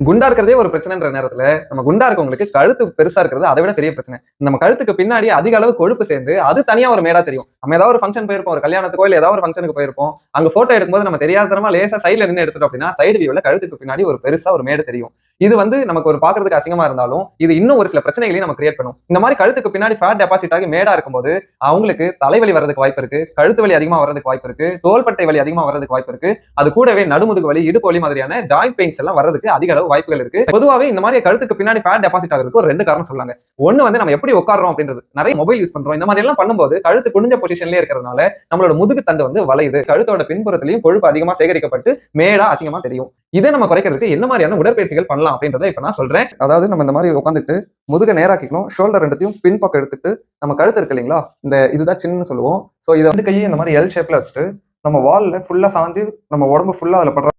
குண்டா இருக்கிறதே ஒரு பிரச்சனைன்ற நேரத்துல நம்ம குண்டா இருக்கவங்களுக்கு கழுத்து பெருசா இருக்கிறது அதை விட பெரிய பிரச்சனை. நம்ம கழுத்துக்கு பின்னாடி அதிக அளவு கொழுப்பு சேர்ந்து அது தனியா ஒரு மேடா தெரியும். நம்ம ஏதாவது ஒரு ஃபங்க்ஷன் போயிருப்போம் ஒரு கல்யாணத்துக்கோ இல்ல ஏதாவது ஒரு ஃபங்க்ஷனுக்கு போயிருப்போம். அங்க போட்டோ எடுக்கும்போது நம்ம தெரியாதனமா லேசா சைடுல நின்று எடுத்துட்டோம் அப்படின்னா சைடு வியூல கழுத்துக்கு பின்னாடி ஒரு பெருசா ஒரு மேடு தெரியும். இது வந்து நமக்கு ஒரு பாக்குறதுக்கு அசிங்கமா இருந்தாலும் இது இன்னும் ஒரு சில பிரச்சனைகளையும் நம்ம கிரியேட் பண்ணும். இந்த மாதிரி கழுத்துக்கு பின்னாடி ஃபேட் டெபாசிட் ஆகி மேடா இருக்கும்போது அவங்களுக்கு தலைவலி வர்றதுக்கு வாய்ப்பு இருக்கு. கழுத்து வலி அதிகமா வர்றதுக்கு வாய்ப்பு இருக்கு. தோள்பட்டை வலி அதிகமா வர்றதுக்கு வாய்ப்பு இருக்கு. அது கூடவே நடுமுதுகு வலி இடுப்பு வலி மாதிரியான ஜாயிண்ட் பெயின்ஸ் எல்லாம் வர்றதுக்கு அதிக அளவு வாய்ப்புகள் இருக்கு. பொதுவாகவே இந்த மாதிரி கழுத்துக்கு பின்னாடி ஃபேட் டெபாசிட் ஆகிறதுக்கு ஒரு ரெண்டு காரணம் சொல்லாங்க ஒன்னு வந்து நம்ம எப்படி உட்காரோம் அப்படின்றது. நிறைய மொபைல் யூஸ் பண்றோம். இந்த மாதிரி எல்லாம் பண்ணும்போது கழுத்து குனிஞ்ச பொசிஷன்லயே இருக்கிறதுனால நம்மளோட முதுகு தண்டு வந்து வளையுது. கழுத்தோட பின்புறத்திலையும் கொழுப்பு அதிகமா சேகரிக்கப்பட்டு மேடா அசிங்கமா தெரியும். இதை நம்ம குறைக்கிறதுக்கு என்ன மாதிரியான உடற்பயிற்சிகள் பண்ணலாம் அப்படின்றத இப்ப நான் சொல்றேன். அதாவது நம்ம இந்த மாதிரி உட்காந்துட்டு முதுக நேராக்கிக்கணும் ஷோல்டர் ரெண்டுத்தையும் பின் பக்கம் எடுத்துட்டு நம்ம கழுத்து இருக்கு இல்லைங்களா? இந்த இதுதான் சின்னு சொல்லுவோம். ஸோ இதை வந்து கையை இந்த மாதிரி எல் ஷேப்ல வச்சுட்டு நம்ம வால்ல ஃபுல்லா சாஞ்சு நம்ம உடம்பு ஃபுல்லா அதுல படுற